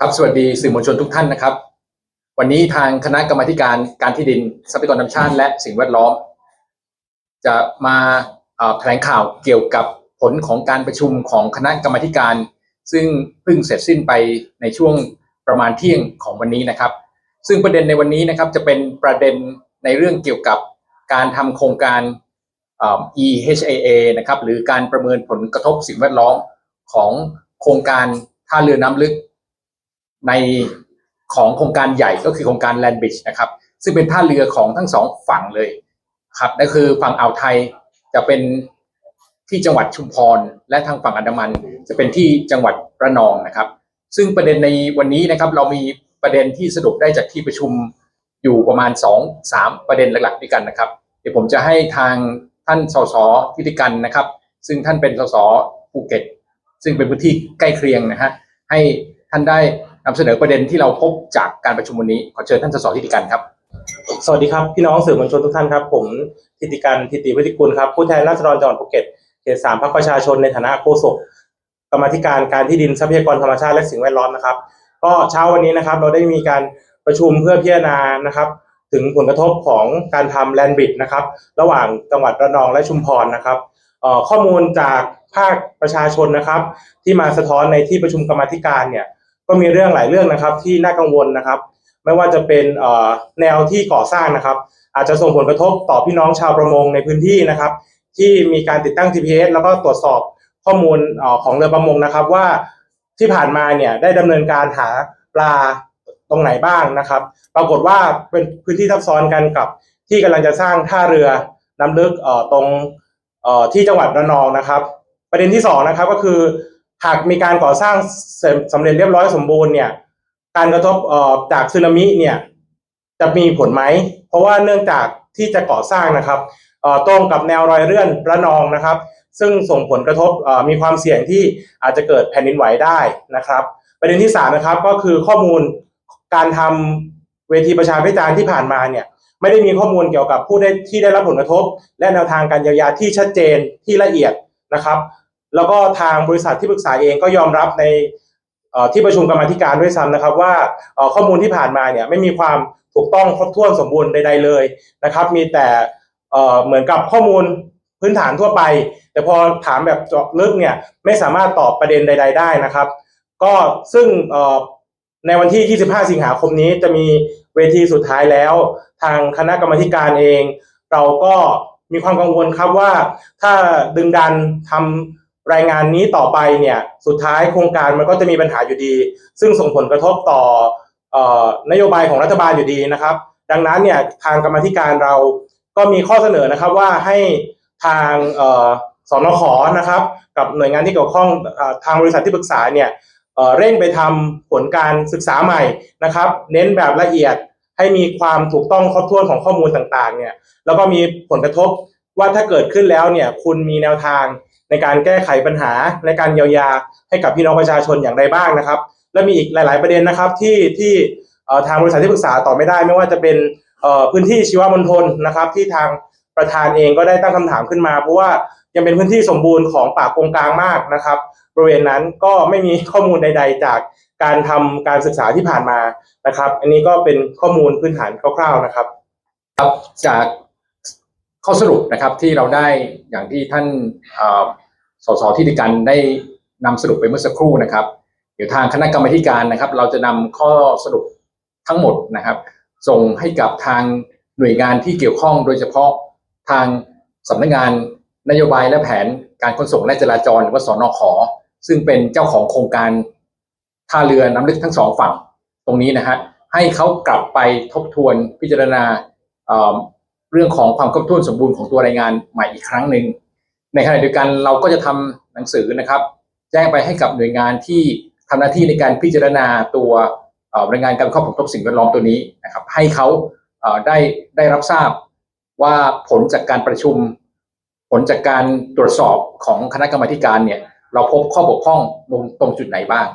ครับสวัสดีสื่อมวลชนทุกท่านนะครับ วันนี้ทางคณะกรรมาการการที่ดินทรัพยากรธรรมชาติ และสิ่งแวดล้อม จะมาแถลงข่าวเกี่ยวกับผลของการประชุมของคณะกรรมาการ ซึ่งเพิ่งเสร็จสิ้นไปในช่วงประมาณเที่ยงของวันนี้นะครับ ซึ่งประเด็นในวันนี้นะครับจะเป็นประเด็นในเรื่องเกี่ยวกับการทำโครงการเอ่อ EHAA นะครับหรือการประเมินผลกระทบสิ่งแวดล้อมของ โครงการท่าเรือน้ำลึกในของโครงการใหญ่ก็คือโครงการ Land Bridge นะครับ ซึ่งเป็นท่าเรือของทั้งสองฝั่งเลยครับนั่นคือฝั่งอ่าวไทยจะเป็นที่จังหวัดชุมพร และทางฝั่งอันดามัน จะเป็นที่จังหวัดระนองนะครับ ซึ่งประเด็นในวันนี้นะครับ เรามีประเด็นที่สรุปได้จากที่ประชุมอยู่ประมาณ2อสามประเด็นหลักๆด้วยกันนะครับ เดี๋ยวผมจะให้ทางท่านสสทิติกันนะครับ ซึ่งท่านเป็นสสภูเก็ต ซึ่งเป็นพื้นที่ใกล้เคียงนะฮะให้ท่านได้นำเสนอประเด็นที่เราพบจากการประชุมวันนี้ขอเชิญท่านสสทิติกันครับ สวัสดีครับพี่น้องสื่อมวลชนทุกท่านครับ ผมทิติการทิติวิทิกุลครับผู้แทนราษฎรจังหวัดภูเก็ตเขตสามพรรคประชาชนในฐานะโฆษกกรรมธิการการที่ดินทรัพยากรธรรมชาติและสิ่งแวดล้อมนะครับ ก็เช้าวันนี้นะครับเราได้มีการประชุมเพื่อพิจารณานะครับถึงผลกระทบของการทำแลนด์บิดนะครับ ระหว่างจังหวัดระนองและชุมพรนะครับ ข้อมูลจากภาคประชาชนนะครับ ที่มาสะท้อนในที่ประชุมกรรมธิการเนี่ยก็มีเรื่องหลายเรื่องนะครับที่น่ากังวลนะครับ ไม่ว่าจะเป็นแนวที่ก่อสร้างนะครับ อาจจะส่งผลกระทบต่อพี่น้องชาวประมงในพื้นที่นะครับ ที่มีการติดตั้ง GPS แล้วก็ตรวจสอบข้อมูลอของเรือประมงนะครับ ว่าที่ผ่านมาเนี่ยได้ดำเนินการหาปลาตรงไหนบ้างนะครับ ปรากฏว่าเป็นพื้นที่ทับซ้อนกันกับที่กำลังจะสร้างท่าเรือน้ำลึกตรง ที่จังหวัดระนองนะครับ ประเด็นที่สองนะครับก็คือหากมีการก่อสร้างเสร็จสำเร็จเรียบร้อยสมบูรณ์เนี่ยการกระทบเอ่อจากสึนามิเนี่ยจะมีผลไหม เพราะว่าเนื่องจากที่จะก่อสร้างนะครับเอ่อตรงกับแนวรอยเลื่อนระนองนะครับ ซึ่งส่งผลกระทบออมีความเสี่ยงที่อาจจะเกิดแผ่นดินไหวได้นะครับ ประเด็นที่สามนะครับก็คือข้อมูลการทำเวทีประชาพิจารณ์ที่ผ่านมาเนี่ย ไม่ได้มีข้อมูลเกี่ยวกับผู้ได้ที่ได้รับผลกระทบ และแนวทางการเยียวยาที่ชัดเจนที่ละเอียดนะครับ แล้วก็ทางบริษัทที่ปรึกษาเองก็ยอมรับในที่ประชุมกรรมธิการด้วยซ้ำนะครับ ว่าข้อมูลที่ผ่านมาเนี่ยไม่มีความถูกต้องครบถ้วนสมบูรณ์ใด ๆ เลยนะครับ มีแต่เหมือนกับข้อมูลพื้นฐานทั่วไป แต่พอถามแบบเจาะลึกเนี่ยไม่สามารถตอบประเด็นใด ๆ ได้นะครับ ก็ซึ่งในวันที่ 25 สิงหาคมนี้จะมี เวทีสุดท้ายแล้ว ทางคณะกรรมการเอง เราก็มีความกังวลครับว่า ถ้าดึงดันทำรายงานนี้ต่อไปเนี่ยสุดท้ายโครงการมันก็จะมีปัญหาอยู่ดี ซึ่งส่งผลกระทบต่ออนโยบายของรัฐบาลอยู่ดีนะครับ ดังนั้นเนี่ยทางกรรมธิการเราก็มีข้อเสนอนะครับว่าให้ทางสนขนะครับ กับหน่วยงานที่เกี่ยวข้องอทางบริษัทที่ปรึกษาเนี่ย เออเร่งไปทำผลการศึกษาใหม่นะครับ เน้นแบบละเอียดให้มีความถูกต้องครอบถ้วนของข้อมูลต่างๆเนี่ยแล้วก็มีผลกระทบว่าถ้าเกิดขึ้นแล้วเนี่ยคุณมีแนวทางในการแก้ไขปัญหาในการเยียวยาให้กับพี่น้องประชาชนอย่างไรบ้างนะครับ และมีอีกหลาย ๆ ประเด็นนะครับที่ที่ทางบริษัทที่ปรึกษาตอบไม่ได้ ไม่ว่าจะเป็นพื้นที่ชีวมณฑลนะครับ ที่ทาง ประธานเองก็ได้ตั้งคำถามขึ้นมา เพราะว่ายังเป็นพื้นที่สมบูรณ์ของป่ากงกลางมากนะครับ บริเวณนั้นก็ไม่มีข้อมูลใด ๆ จากการทำการศึกษาที่ผ่านมานะครับ อันนี้ก็เป็นข้อมูลพื้นฐานคร่าว ๆนะครับครับจากข้อสรุปนะครับที่เราได้อย่างที่ท่านสสทิติกันได้นำสรุปไปเมื่อสักครู่นะครับ เดี๋ยวทางคณะกรรมการนะครับ เราจะนำข้อสรุปทั้งหมดนะครับ ส่งให้กับทางหน่วยงานที่เกี่ยวข้องโดยเฉพาะ ทางสำนักงานนโยบายและแผนการขนส่งและจราจรหรือว่าสนขอ ซึ่งเป็นเจ้าของโครงการท่าเรือน้ำลึกทั้งสองฝั่งตรงนี้นะฮะให้เขากลับไปทบทวนพิจารณาเเรื่องของความครบถ้วนสมบูรณ์ของตัวรายงานใหม่อีกครั้งหนึ่งในขณะเดียวกันเราก็จะทำหนังสือนะครับ แจ้งไปให้กับหน่วยงานที่ทำหน้าที่ในการพิจารณาตัวรายงานการข้อผลกระทบสิ่งแวดล้อมตัวนี้นะครับ ให้เขาได้ได้รับทราบ ว่าผลจากการประชุม ผลจากการตรวจสอบของคณะกรรมการเนี่ย เราพบข้อบกพร่องตรงจุดไหนบ้าง